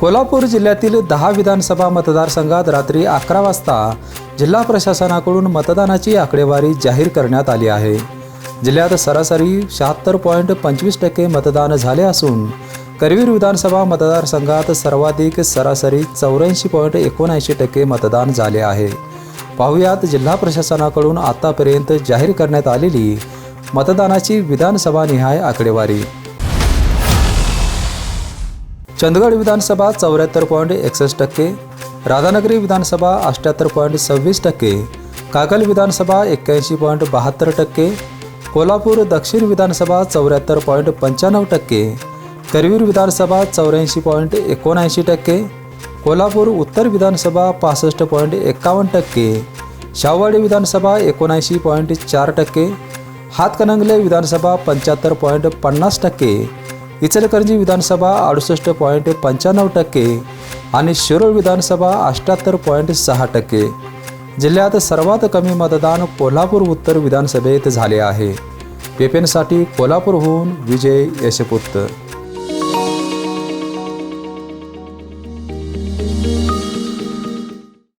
कोल्हापूर जिल्ह्यातील दहा विधानसभा मतदारसंघात रात्री अकरा वाजता जिल्हा प्रशासनाकडून मतदानाची आकडेवारी जाहीर करण्यात आली आहे. जिल्ह्यात सरासरी शहात्तर पॉईंट पंचवीस टक्के मतदान झाले असून करवीर विधानसभा मतदारसंघात सर्वाधिक सरासरी चौऱ्याऐंशी पॉईंट एकोणऐंशी टक्के मतदान झाले आहे. पाहुयात जिल्हा प्रशासनाकडून आतापर्यंत जाहीर करण्यात आलेली मतदानाची विधानसभा निहाय आकडेवारी. चंदगड विधानसभा चौऱ्याहत्तर पॉईंट एकसष्ट टक्के राधानगरी विधानसभा अठ्ठ्याहत्तर पॉईंट सव्वीस टक्के कागल विधानसभा एक्क्याऐंशी पॉईंट बहात्तर टक्के कोल्हापूर दक्षिण विधानसभा चौऱ्याहत्तर पॉईंट पंच्याण्णव टक्के करवीर विधानसभा चौऱ्याऐंशी पॉईंट एकोणऐंशी टक्के कोल्हापूर उत्तर विधानसभा पासष्ट पॉईंट एकावन्न टक्के शाहवाडी विधानसभा एकोणऐंशी पॉईंट चार टक्के हातकणंगले विधानसभा पंच्याहत्तर पॉईंट पन्नास टक्के इचलकरंजी विधानसभा अडुसष्ट पॉईंट पंच्याण्णव टक्के आणि शिरोळ विधानसभा अष्ट्याहत्तर पॉईंट सहा टक्के. जिल्ह्यात सर्वात कमी मतदान कोल्हापूर उत्तर विधानसभेत झाले आहे. पेपेनसाठी कोल्हापूरहून विजय यशपुत्र